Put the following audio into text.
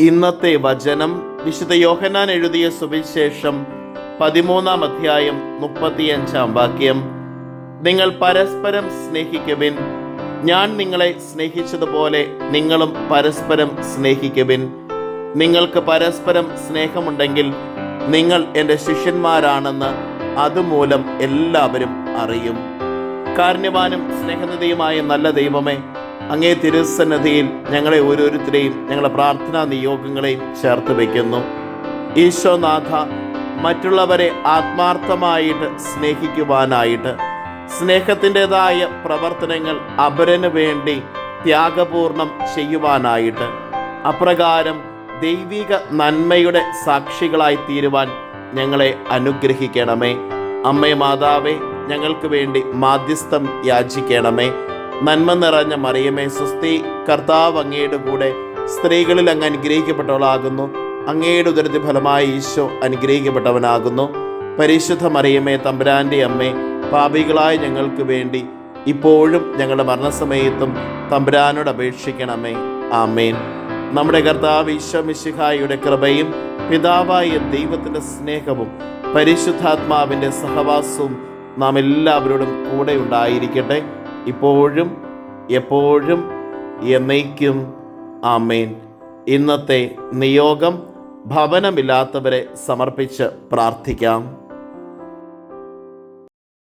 ഇന്നത്തെ വചനം വിശുദ്ധ യോഹനാൻ എഴുതിയ സുവിശേഷം പതിമൂന്നാം അധ്യായം മുപ്പത്തിയഞ്ചാം വാക്യം. നിങ്ങൾ പരസ്പരം സ്നേഹിക്കുവിൻ. ഞാൻ നിങ്ങളെ സ്നേഹിച്ചതുപോലെ നിങ്ങളും പരസ്പരം സ്നേഹിക്കുവിൻ. നിങ്ങൾക്ക് പരസ്പരം സ്നേഹമുണ്ടെങ്കിൽ നിങ്ങൾ എന്റെ ശിഷ്യന്മാരാണെന്ന് അതുമൂലം എല്ലാവരും അറിയും. കാരണവാനും സ്നേഹനിധിയുമായ നല്ല ദൈവമേ അങ്ങേ തിരുസന്നതിയിൽ ഞങ്ങളെ ഓരോരുത്തരെയും ഞങ്ങളുടെ പ്രാർത്ഥനാ നിയോഗങ്ങളെയും ചേർത്ത് വയ്ക്കുന്നു. ഈശോനാഥ മറ്റുള്ളവരെ ആത്മാർത്ഥമായിട്ട് സ്നേഹിക്കുവാനായിട്ട് സ്നേഹത്തിന്റെതായ പ്രവർത്തനങ്ങൾ അപരന് വേണ്ടി ത്യാഗപൂർണം ചെയ്യുവാനായിട്ട് അപ്രകാരം ദൈവിക നന്മയുടെ സാക്ഷികളായി തീരുവാൻ ഞങ്ങളെ അനുഗ്രഹിക്കണമേ. അമ്മേ മാതാവേ ഞങ്ങൾക്ക് വേണ്ടി മാധ്യസ്ഥം യാചിക്കണമേ. നന്മ നിറഞ്ഞ മറിയമേ സുസ്തി കർത്താവ് അങ്ങയുടെ കൂടെ സ്ത്രീകളിൽ അങ്ങ് അനുഗ്രഹിക്കപ്പെട്ടവളാകുന്നു. അങ്ങയുടെ ഉദരത്തി ഫലമായി ഈശോ അനുഗ്രഹിക്കപ്പെട്ടവനാകുന്നു. പരിശുദ്ധ മറിയമേ തമ്പുരാന്റെ അമ്മേ പാപികളായ ഞങ്ങൾക്ക് വേണ്ടി ഇപ്പോഴും ഞങ്ങളുടെ മരണസമയത്തും തമ്പുരാനോട് അപേക്ഷിക്കണമേ. ആമേൻ. നമ്മുടെ കർത്താവ് ഈശോ മിശിഹായുടെ കൃപയും പിതാവായ ദൈവത്തിന്റെ സ്നേഹവും പരിശുദ്ധാത്മാവിന്റെ സഹവാസവും നാം എല്ലാവരോടും കൂടെ ഉണ്ടായിരിക്കട്ടെ. ഇപ്പോഴും എപ്പോഴും എന്നേക്കും. ആമേൻ. ഇന്നത്തെ നിയോഗം ഭവനമില്ലാത്തവരെ സമർപ്പിച്ച് പ്രാർത്ഥിക്കാം.